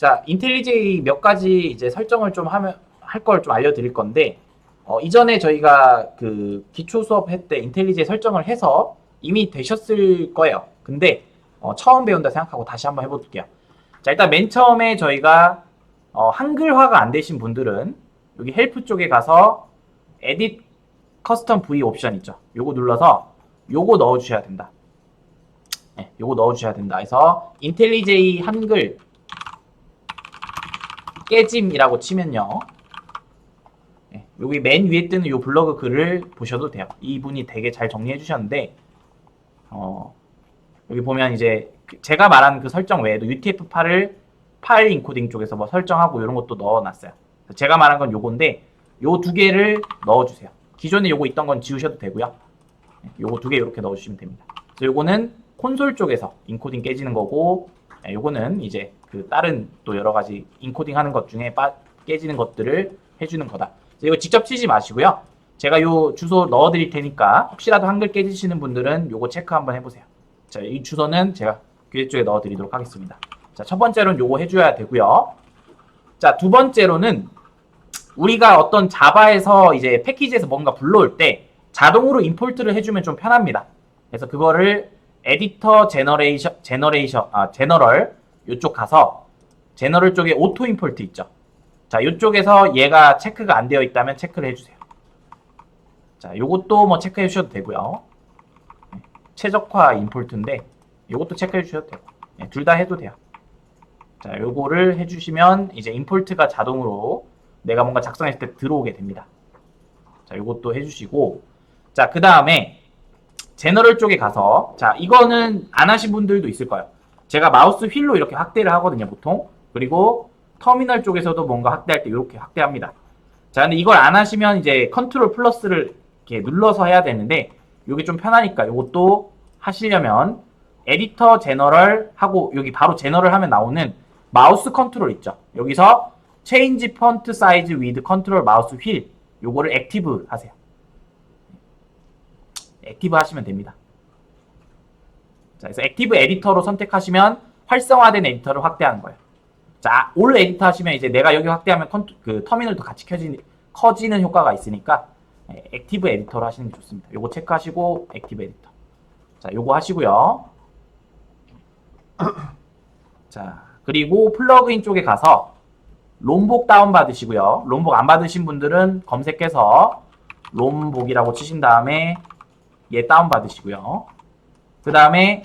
자, 인텔리제이 몇 가지 이제 설정을 좀 하면 할 걸 좀 알려드릴 건데 어, 이전에 저희가 그 기초 수업 할 때 인텔리제이 설정을 해서 이미 되셨을 거예요. 근데 어, 처음 배운다 생각하고 다시 한번 해볼게요. 자, 일단 맨 처음에 저희가 어, 한글화가 안 되신 분들은 여기 헬프 쪽에 가서 에딧 커스텀 V 옵션 있죠. 요거 눌러서 요거 넣어 주셔야 된다. 네, 요거 넣어 주셔야 된다. 해서 인텔리제이 한글 깨짐이라고 치면요. 네, 여기 맨 위에 뜨는 요 블로그 글을 보셔도 돼요. 이분이 되게 잘 정리해 주셨는데 어, 여기 보면 이제 그 제가 말한 그 설정 외에도 UTF-8을 파일 인코딩 쪽에서 뭐 설정하고 이런 것도 넣어놨어요. 제가 말한 건 요건데 요 두 개를 넣어주세요. 기존에 요거 있던 건 지우셔도 되고요. 네, 요거 두 개 이렇게 넣어주시면 됩니다. 그래서 요거는 콘솔 쪽에서 인코딩 깨지는 거고 네, 요거는 이제 그 다른 또 여러 가지 인코딩 하는 것 중에 빠, 깨지는 것들을 해주는 거다. 이거 직접 치지 마시고요. 제가 요 주소 넣어 드릴 테니까 혹시라도 한글 깨지시는 분들은 요거 체크 한번 해보세요. 자, 이 주소는 제가 교재 쪽에 넣어 드리도록 하겠습니다. 자, 첫 번째로는 요거 해줘야 되고요. 자, 두 번째로는 우리가 어떤 자바에서 이제 패키지에서 뭔가 불러올 때 자동으로 임포트를 해주면 좀 편합니다. 그래서 그거를 에디터 제너레이션, 제너레이션, 아, 제너럴 요쪽 가서 제너럴 쪽에 오토 임포트 있죠. 자, 요쪽에서 얘가 체크가 안 되어 있다면 체크를 해주세요. 자, 요것도 뭐 체크해 주셔도 되고요. 네, 최적화 임포트인데 요것도 체크해 주셔도 되고 네, 둘다 해도 돼요. 자, 요거를 해주시면 이제 임포트가 자동으로 내가 뭔가 작성했을 때 들어오게 됩니다. 자, 요것도 해주시고 자, 그 다음에 제너럴 쪽에 가서 자, 이거는 안 하신 분들도 있을 거예요. 제가 마우스 휠로 이렇게 확대를 하거든요, 보통. 그리고 터미널 쪽에서도 뭔가 확대할 때 이렇게 확대합니다. 자, 근데 이걸 안 하시면 이제 컨트롤 플러스를 이렇게 눌러서 해야 되는데 이게 좀 편하니까 이것도 하시려면 에디터 제너럴 하고 여기 바로 제너럴 하면 나오는 마우스 컨트롤 있죠. 여기서 체인지 펀트 사이즈 위드 컨트롤 마우스 휠 요거를 액티브 하세요. 액티브 하시면 됩니다. 자, 그래서 액티브 에디터로 선택하시면 활성화된 에디터를 확대하는 거예요. 자, 올 에디터 하시면 이제 내가 여기 확대하면 컨트, 그 터미널도 같이 켜지, 커지는 효과가 있으니까 예, 액티브 에디터로 하시는 게 좋습니다. 요거 체크하시고 액티브 에디터. 자, 요거 하시고요. 자, 그리고 플러그인 쪽에 가서 롬복 다운 받으시고요. 롬복 안 받으신 분들은 검색해서 롬복이라고 치신 다음에 얘 다운 받으시고요. 그 다음에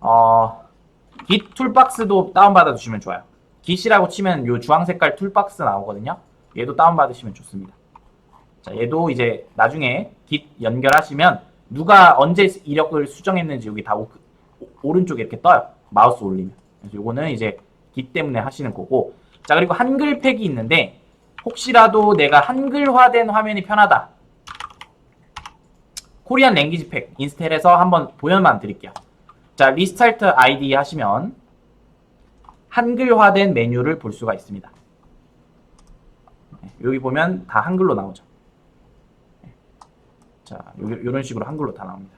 어, git 툴박스도 다운 받아 주시면 좋아요. git이라고 치면 요 주황 색깔 툴박스 나오거든요. 얘도 다운 받으시면 좋습니다. 자, 얘도 이제 나중에 git 연결하시면 누가 언제 이력을 수정했는지 여기 다 오, 오른쪽에 이렇게 떠요. 마우스 올리면. 그래서 요거는 이제 git 때문에 하시는 거고. 자, 그리고 한글 팩이 있는데 혹시라도 내가 한글화된 화면이 편하다. 코리안 랭귀지 팩 인스텔해서 한번 보여만 드릴게요. 자, 리스타트 아이디 하시면 한글화된 메뉴를 볼 수가 있습니다. 네, 여기 보면 다 한글로 나오죠. 네. 자, 요, 이런 식으로 한글로 다 나옵니다.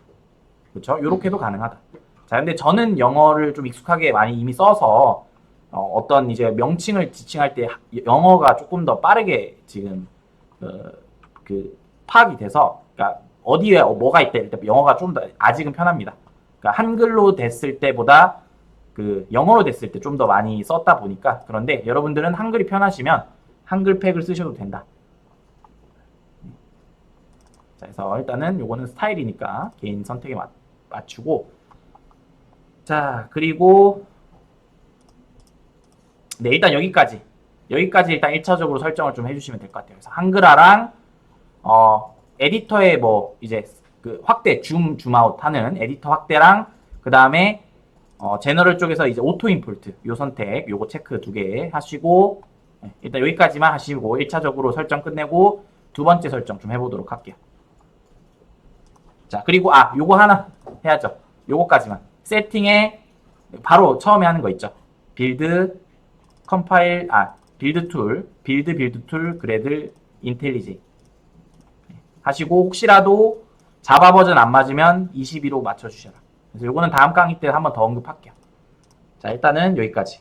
그렇죠? 요렇게도 가능하다. 자, 근데 저는 영어를 좀 익숙하게 많이 이미 써서 어, 떤 이제 명칭을 지칭할 때 하- 영어가 조금 더 빠르게 지금 어, 그 파악이 돼서 그러니까 어디에 어, 뭐가 있다 이럴 때 영어가 좀 더 아직은 편합니다. 그러니까 한글로 됐을 때보다 그 영어로 됐을 때 좀 더 많이 썼다 보니까 그런데 여러분들은 한글이 편하시면 한글 팩을 쓰셔도 된다. 자, 그래서 일단은 요거는 스타일이니까 개인 선택에 맞, 맞추고 자, 그리고 네, 일단 여기까지. 여기까지 일단 1차적으로 설정을 좀 해주시면 될 것 같아요. 그래서 한글화랑, 어, 에디터의 뭐, 이제, 그 확대, 줌, 줌아웃 하는 에디터 확대랑, 그 다음에, 어, 제너럴 쪽에서 이제 오토 임포트, 요 선택, 요거 체크 두 개 하시고, 네, 일단 여기까지만 하시고, 1차적으로 설정 끝내고, 두 번째 설정 좀 해보도록 할게요. 자, 그리고, 아, 요거 하나 해야죠. 요거까지만. 세팅에, 바로 처음에 하는 거 있죠. 빌드, 컴파일 아 빌드 툴 빌드 빌드 툴 그래들 인텔리지 하시고 혹시라도 자바 버전 안 맞으면 22로 맞춰 주셔라. 그래서 요거는 다음 강의 때 한번 더 언급할게요. 자 일단은 여기까지